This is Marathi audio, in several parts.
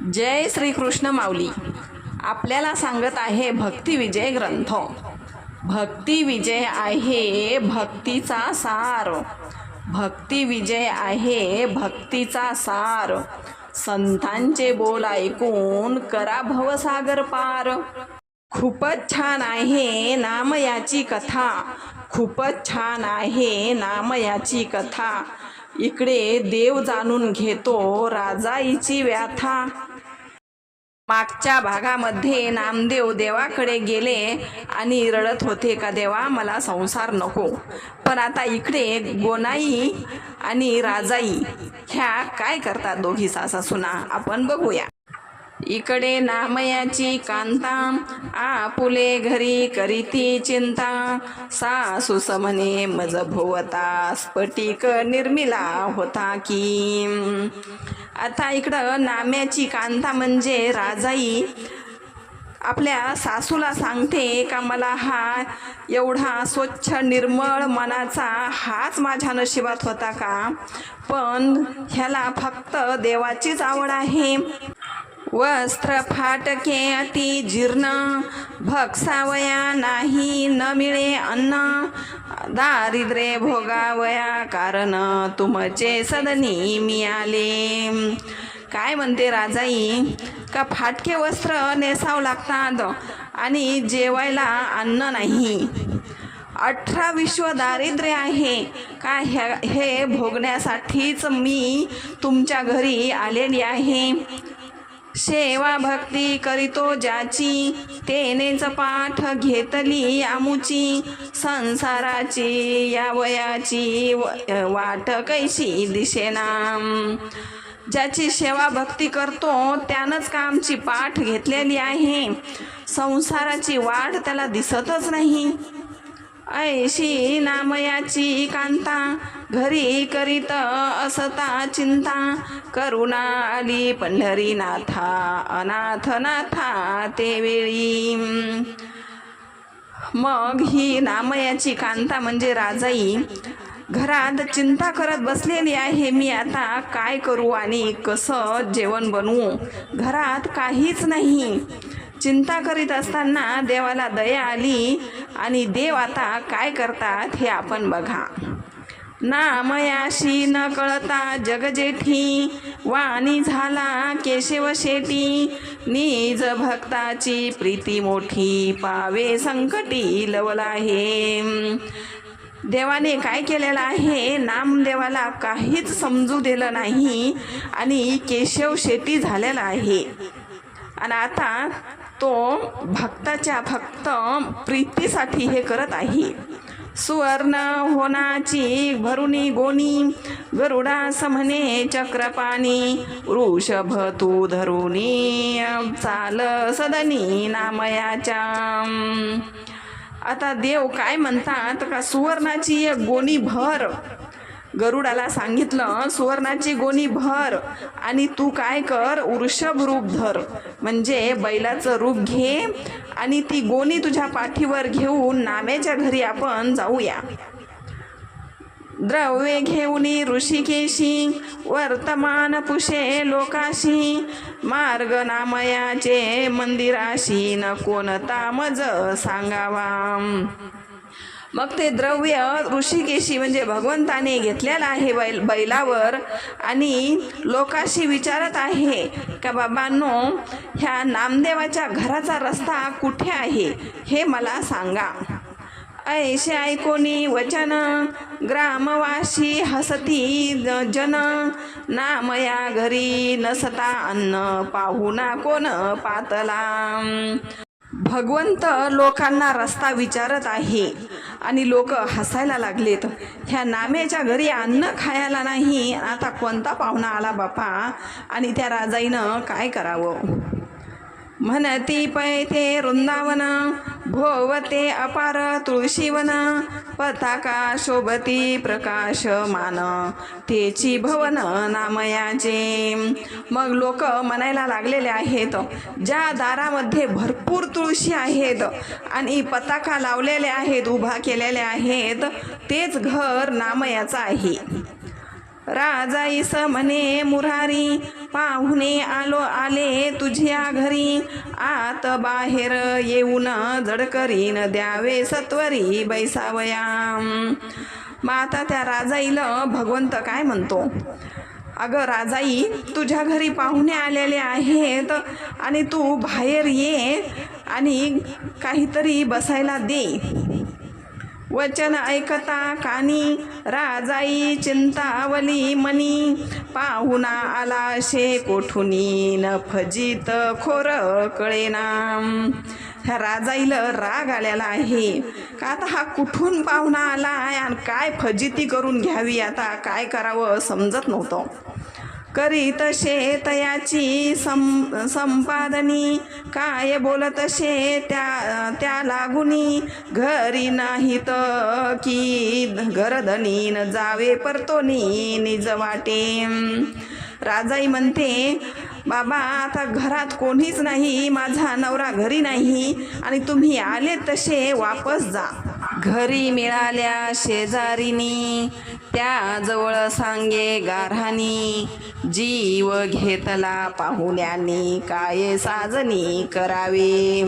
जय श्रीकृष्ण माऊली. आपल्याला सांगत आहे भक्ती विजय ग्रंथ. भक्ती विजय आहे भक्तीचा सार. भक्ती विजय आहे भक्तीचा सार. संतांचे बोल ऐकून करा भवसागर पार. खूपच छान आहे नाम याची कथा. खूपच छान आहे नाम याची कथा. इकडे देव जाणून घेतो राजाईची व्याथा. मागच्या भागामध्ये नामदेव देवाकडे गेले आणि रडत होते का देवा मला संसार नको. पण आता इकडे गोनाई आणि राजाई ह्या काय करतात दोघी सासा सुना? आपण बघूया. इकडे नामयाची कांता आपुले घरी करीती चिंता. सासू समने मज भोवता स्फटिक निर्मिला होता की. आता इकडं नाम्याची कांता म्हणजे राजाई. आपल्या सासूला सांगते का मला हा एवढा स्वच्छ निर्मळ मनाचा हाच माझ्या नशिबात होता का? पण ह्याला फक्त देवाचीच आवड आहे. वस्त्र फाटके अति जीर्ण भक्सावया नाही न मिळे अन्न. दारिद्र्ये भोगावया कारण तुमचे सदनी मिळाले काय म्हणते राजाई? का फाटके वस्त्र नेसावं लागतात आणि जेवायला अन्न नाही? अठरा विश्व दारिद्र्य आहे. का ह्या हे भोगण्यासाठीच मी तुमच्या घरी आलेली आहे? सेवा भक्ती करीतो ज्याची तेनेच पाठ घेतली आमुची. संसाराची या वयाची व- वाट कैशी दिसेना ज्याची सेवा भक्ती करतो त्यानंच का आमची पाठ घेतलेली आहे. संसाराची वाढ त्याला दिसतच नाही. ऐशी नामयाची कांता घरी करीत असता चिंता. करुणा आली पंढरीनाथा अनाथ नाथा ते वेळी. मग ही नामयाची कांता म्हणजे राजाई. घरात चिंता करत बसलेली आहे मी आता काय करू आणि कसं जेवण बनवू? घरात काहीच नाही. चिंता करीत असताना देवाला दया आली. आणि देव आता काय करतात हे आपण बघा. नामयाशी न कळता जगजेठी वाणी झाला केशव शेटी निज भक्ताची प्रीती मोठी पावे संकटी लवला आहे देवाने काय केलेलं आहे? नामदेवाला काहीच समजू दिलं नाही आणि केशव शेटी झालेला आहे. आणि आता तो भक्ताच्या फक्त प्रीतीसाठी हे करत आहे. सुवर्ण होनाची भरुणी गोनी गरुडा समने चक्रपाणी वृषभ तू धरुणी चाल सदनी नामयाच्या. आता देव काय म्हणतात? का सुवर्णाची एक गोणी भर गरुडाला सांगितलं सुवर्णाची गोणी भर आणि तू काय कर वृषभ रूप धर. म्हणजे बैलाचं रूप घे आणि ती गोणी तुझ्या पाठीवर घेऊन नाम्याच्या घरी आपण जाऊया. द्रव्ये घेऊन ऋषिकेशी वर्तमान पुषे लोकाशी मार्ग नामयाचे मंदिराशी न कोणता मज सांगावा. मग ते द्रव्य ऋषिकेशी म्हणजे भगवंताने घेतलेलं आहे बैल बैलावर आणि लोकाशी विचारत आहे का बाबांनो ह्या नामदेवाच्या घराचा रस्ता कुठे आहे? हे मला सांगा. ऐसे ऐकोनी वचन? ग्रामवासी हसती जन. नामया घरी नसता अन्न. पाहुणा कोण पातला. भगवंत लोकांना रस्ता विचारत आहे. आणि लोक हसायला लागलेत. ह्या नाम्याच्या घरी अन्न खायला नाही आता कोणता पाहुणा आला बापा? आणि त्या राजाईनं काय करावं? म्हणती पैथे वृंदावन भोवते अपार तुळशीवन पताका शोभती प्रकाश मान तेची भवन नामयाचे. मग लोक म्हणायला लागलेले आहेत ज्या दारामध्ये भरपूर तुळशी आहेत आणि पताका लावलेले आहेत उभा केलेले आहेत तेच घर नामयाचं आहे. राजाईस म्हणे मुरारी पाहुणे आलो आले तुझ्या घरी. आत बाहेर येऊन जड करीन द्यावे सत्वरी बैसावया. मग आता त्या राजाईला भगवंत काय म्हणतो? अगं राजाई तुझ्या घरी पाहुणे आलेले आहेत आणि तू बाहेर ये आणि काहीतरी बसायला दे. वचन ऐकता कानी राजाई चिंतावली मनी. पाहुणा आला शे कोठुनी न फजित खोर कळेना. ह्या राजाईला राग आलेला आहे. का आता हा कुठून पाहुणा आला आहे आणि काय फजिती करून घ्यावी? आता काय करावं? समजत नव्हतं. करीत शेतयाची सं संपादनी. काय बोलत शे त्या त्या लागुनी घरी नाहीत की गरदनी न जावे परतोनी निज वाटे. राजाई म्हणते बाबा आता घरात कोणीच नाही माझा नवरा घरी नाही आणि तुम्ही आले तसे वापस जा. घरी मिळाल्या शेजारीनी त्याजवळ सांगे गारहानी जीव घेतला पाहुण्यानी काय साजनी करावे?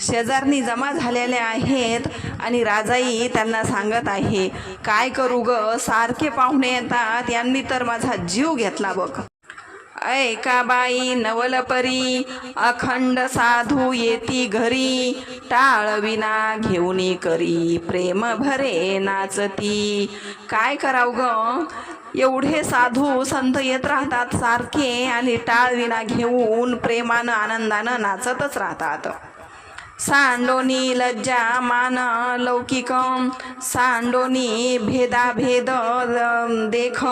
शेजारनी जमा झालेल्या आहेत आणि राजाई त्यांना सांगत आहे काय करू ग सारखे पाहुणे येतात यांनी तर माझा जीव घेतला बघ. ऐका बाई नवलपरी अखंड साधू येती घरी. टाळविना घेऊनी करी प्रेम भरे नाचती. काय कराव ग? एवढे साधू संत येत राहतात सारखे आणि टाळविना घेऊन प्रेमानं आनंदानं नाचतच राहतात. सांडोनी लज्जा मान लौकिक सांडोनी भेदाभेद देख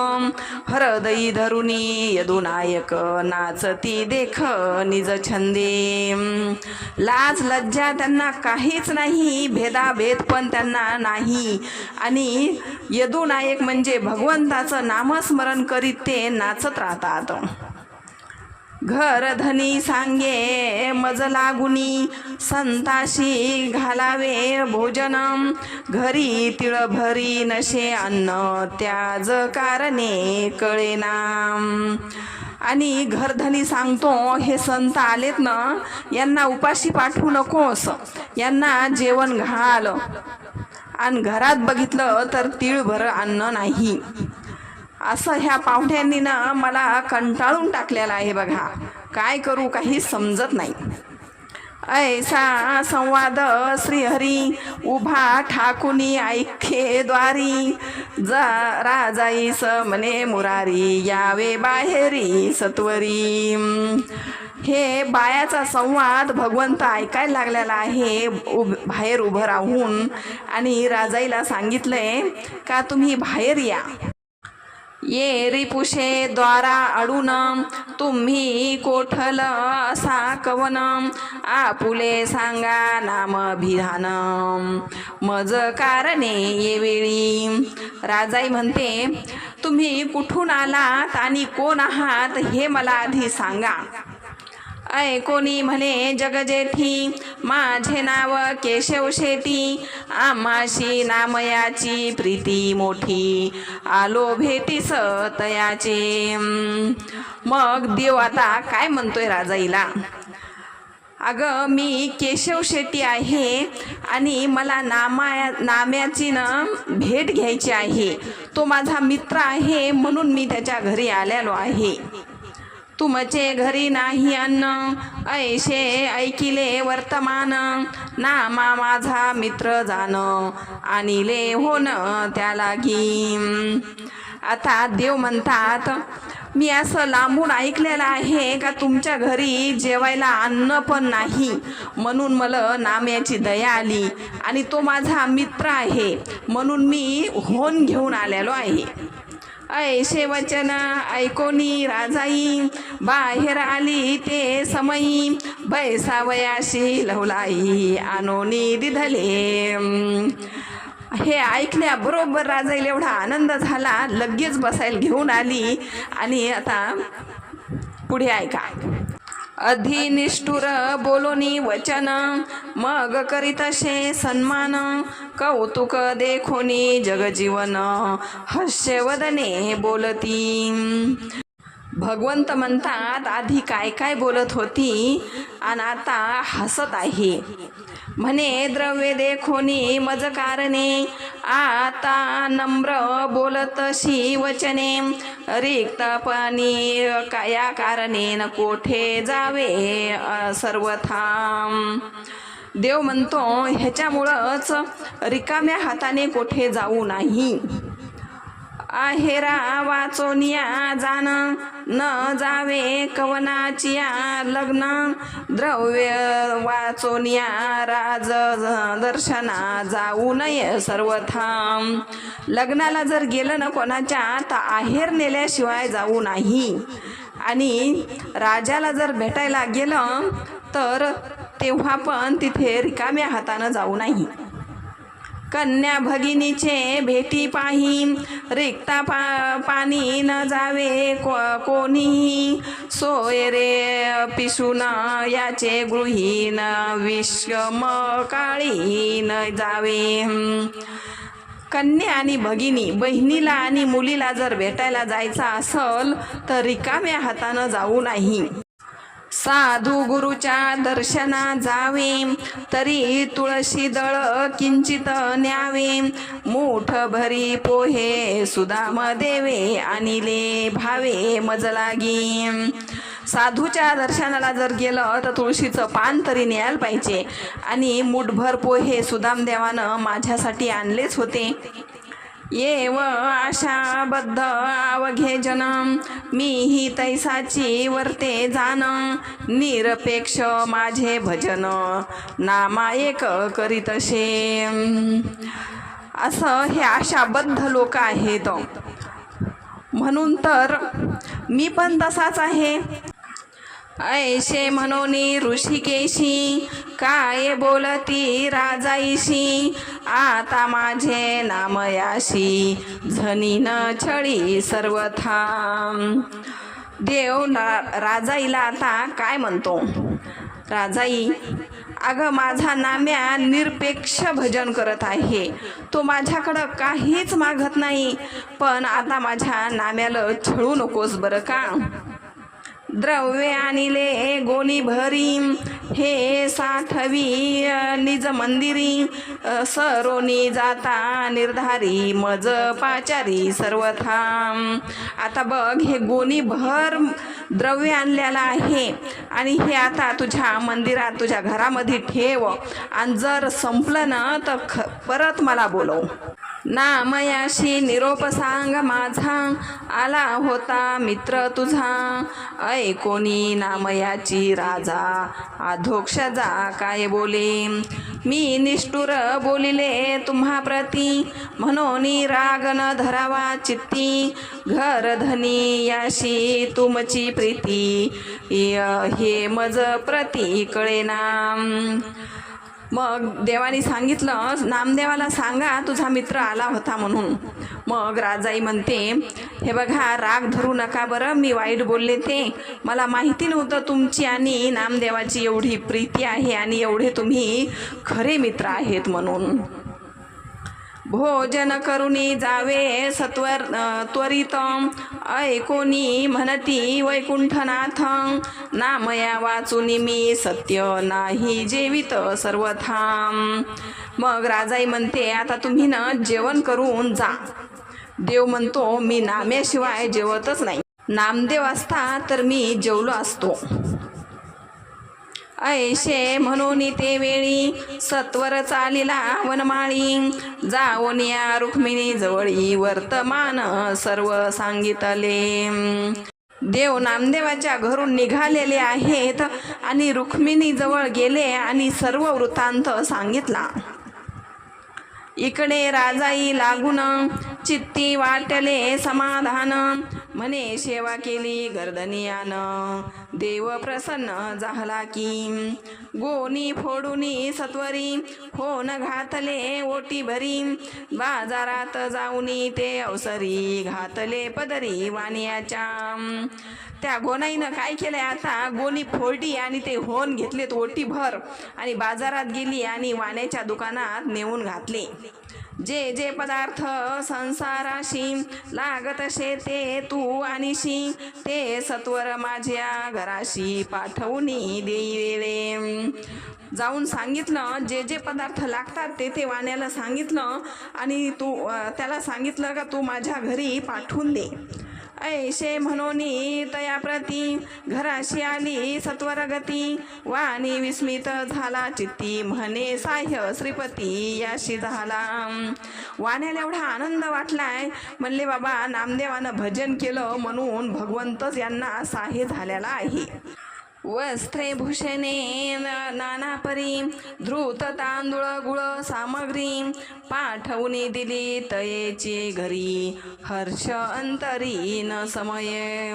हरदई धरुनी यदुनायक नाचती देख निज छंदे। लाज लज्जा त्यांना काहीच नाही भेदाभेद पण त्यांना नाही। आणि यदुनायक म्हणजे भगवंताचं नामस्मरण करीत ते नाचत राहतात। घर धनी सांगे मज लागुनी संताशी घालावे भोजन. घरी तिळ भरी नशे अन्न त्याज कारणे कळेना. आणि घरधनी सांगतो हे संत आलेत ना यांना उपाशी पाठवू नकोस. यांना जेवण घाल. आणि घरात बघितलं तर तिळभर अन्न नाही. असं ह्या पाहुण्यांनी ना मला कंटाळून टाकलेलं आहे बघा. काय करू काही समजत नाही. ऐसा संवाद श्रीहरी उभा ठाकुनी ऐखे द्वारी. जा राजाईस मने मुरारी यावे बाहेरी सत्वरी. हे बायाचा संवाद भगवंत ऐकायला लागलेला आहे. उभ बाहेर उभं राहून. आणि राजाईला सांगितलंय का तुम्ही बाहेर या? ये रिपुषे द्वारा अडून तुम्ही कोठल असा कवन आपुले सांगा नाम भिधान मज कारणे येवेळी राजाई म्हणते तुम्ही कुठून आलात आणि कोण आहात हे मला आधी सांगा. ऐ कोणी म्हणे जगजेठी माझे नाव केशव शेटी आम्हाशी नामयाची प्रीती मोठी. आलो भेटी तयाचे मग देव आता काय म्हणतोय राजाईला? अगं मी केशव शेट्टी आहे आणि मला नामा नाम्याची ना भेट घ्यायची आहे. तो माझा मित्र आहे म्हणून मी त्याच्या घरी आलेलो आहे. तुमचे घरी नाही अन्न. ऐशे ऐकिले वर्तमान. नामा माझा मित्र जाण आणिले होन त्या लागी आता देव म्हणतात मी असं लांबून ऐकलेलं आहे का तुमच्या घरी जेवायला अन्न पण नाही? म्हणून मला नाम्याची दया आली आणि तो माझा मित्र आहे. म्हणून मी होन घेऊन आलेलो आहे. ऐशे वचन ऐकोनी राजाई? बाहेर आली ते समयी बैसावयाशी लवलाई आनोनी दिधले. हे ऐकल्याबरोबर राजाईला एवढा आनंद झाला लगेच बसायला घेऊन आली. आणि आता पुढे ऐका. अधिनिष्ठुर बोलोनी वचन मग करीतशे सन्मान. कौतुक देखोनी जगजीवन हस्यवदने बोलती. भगवंत म्हणतात आधी काय काय बोलत होती आणि आता हसत आहे. म्हणे द्रव्य देखोनी मज कारणे आता नम्र बोलतशी वचने रिक्त पाणी काया कारणे न कोठे जावे सर्वथा देव म्हणतो ह्याच्यामुळंच रिकाम्या हाताने कोठे जाऊ नाही. आहेरा वाचोनिया जाण न जावे कवनाचिया लग्न. द्रव्य वाचोनिया राज दर्शना जाऊ नये सर्वथा लग्नाला जर गेलं ना कोणाच्या तर आहेर नेल्याशिवाय जाऊ नाही. आणि राजाला जर भेटायला गेलं तर तेव्हा पण तिथे रिकाम्या हातानं जाऊ नाही. कन्या भगिनीचे भेटी पाही. रिक्ता पा पाणी न जावे को कोणीही. सोय रे पिसून याचे गृहीन विश्वम काळी न जावे. कन्या आणि भगिनी बहिणीला आणि मुलीला जर भेटायला जायचं असल तर रिकाम्या हातानं जाऊ नाही. साधू गुरुच्या दर्शना जावे तरी तुळशी दळ किंचित न्यावे. मूठ भरी पोहे सुदाम देवे आणिले भावे मजलागी. साधूच्या दर्शनाला जर गेलं तर तुळशीचं पान तरी न्यायला पाहिजे. आणि मुठभर पोहे सुदामदेवानं माझ्यासाठी आणलेच होते. येव आशाबद्ध अवघे जनम मी ही तैसाची वर्ते जाण निरपेक्ष माझे भजन नामायक करीतसे असं हे आशाबद्ध लोक आहेत. म्हणून तर मी पण तसाच आहे. ऐशे म्हणून ऋषिकेशी काय बोलती राजाईशी? आता माझे नामयाशी झनीन छळी सर्वथा. देव ना राजाईला आता काय म्हणतो? राजाई अगं माझा नाम्या निरपेक्ष भजन करत आहे. तो माझ्याकडं काहीच मागत नाही. पण आता माझ्या नाम्याला छळू नकोस बरं का? द्रव्य आणिले गोणी भरी हे साठवी निज मंदिरी सरोनी जाता निर्धारी मज पाचारी सर्वथा आता बघ हे गोणी भर द्रव्य आणलेलं आहे आणि हे आता तुझ्या मंदिरात तुझ्या घरामध्ये ठेव. आणि जर संपलं ना तर ख परत मला बोलव. नामयाशी निरोप सांग माझा. आला होता मित्र तुझा. ऐकोनी नामयाची राजा? अधोक्ष जा काय बोले? मी निष्ठुर बोलिले तुम्हा प्रती म्हणून राग न धरावा चित्ती. घर धनी याशी तुमची प्रीती. य- हे मज प्रती कळेना मग देवाने सांगितलं नामदेवाला सांगा तुझा मित्र आला होता म्हणून. मग राजाई म्हणते हे बघा राग धरू नका बरं मी वाईट बोलले ते. मला माहिती नव्हतं तुमची आणि नामदेवाची एवढी प्रीती आहे आणि एवढे तुम्ही खरे मित्र आहेत म्हणून. भोजन करुणी जावे सत्वर त्वरित ऐकोनी म्हणती वैकुंठनाथ नामया वाचुनी मी सत्य नाही जेवित सर्वथाम. मग राजाई म्हणते आता तुम्ही ना जेवण करून जा. देव म्हणतो मी नाम्याशिवाय जेवतच नाही. नामदेव असता तर मी जेवलो असतो. ऐशे म्हणून ते वेळी सत्वर चालिला वनमाळी. जाऊन या रुक्मिणी जवळी वर्तमान सर्व सांगितले. देव नामदेवाच्या घरून निघालेले आहेत आणि रुक्मिणी जवळ गेले आणि सर्व वृत्तांत सांगितला. इकडे राजाई लागून चित्ती वाटले समाधान. म्हणे सेवा केली गर्दनियान. देव प्रसन्न झाला की. गोनी फोडूनी सत्वरी होन घातले ओटी भरी. बाजारात जाऊनी ते अवसरी घातले पदरी वानियाच्या त्या गोनाईनं काय केलंय आता? गोणी फोडली आणि ते होन घेतलेत ओटी भर. आणि बाजारात गेली आणि वाण्याच्या दुकानात नेऊन घातले. जे जे पदार्थ संसाराशी लागत शे ते तू आणीशी ते सत्वर माझ्या घराशी पाठवून देईले जाऊन सांगितलं जे जे पदार्थ लागतात ते ते वाण्याला सांगितलं आणि तू त्याला सांगितलं का तू माझ्या घरी पाठवून दे. ऐशे म्हणून तयाप्रती घराशी आली सत्वर गती वाणी विस्मित झाला चित्ती म्हणे साह्य श्रीपती याशी झाला. वाण्याला एवढा आनंद वाटलाय. म्हणले बाबा नामदेवानं भजन केलं म्हणून भगवंतच यांना साह्य झालेला आहे. वस्त्रे भूषणे न- धृत तांदूळ गुळ सामग्री पाठवून दिली तयेचे घरी. हर्ष अंतरी न समय.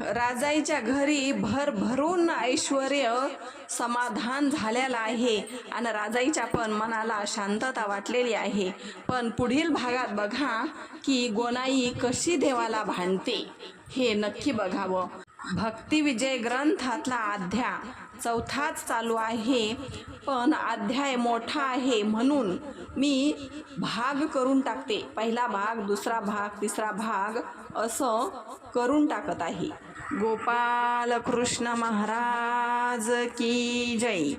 राजाईच्या घरी भर भरून ऐश्वर समाधान झालेलं आहे आणि राजाईच्या पण मनाला शांतता वाटलेली आहे. पण पुढील भागात बघा की गोनाई कशी देवाला भांडते. हे नक्की बघावं. भक्ती विजय ग्रंथातला अध्याय चौथाच चालू आहे. पण अध्याय मोठा आहे म्हणून मी भाग करून टाकते. पहिला भाग दुसरा भाग तिसरा भाग असं करून टाकत आहे. गोपाल कृष्ण महाराज की जय.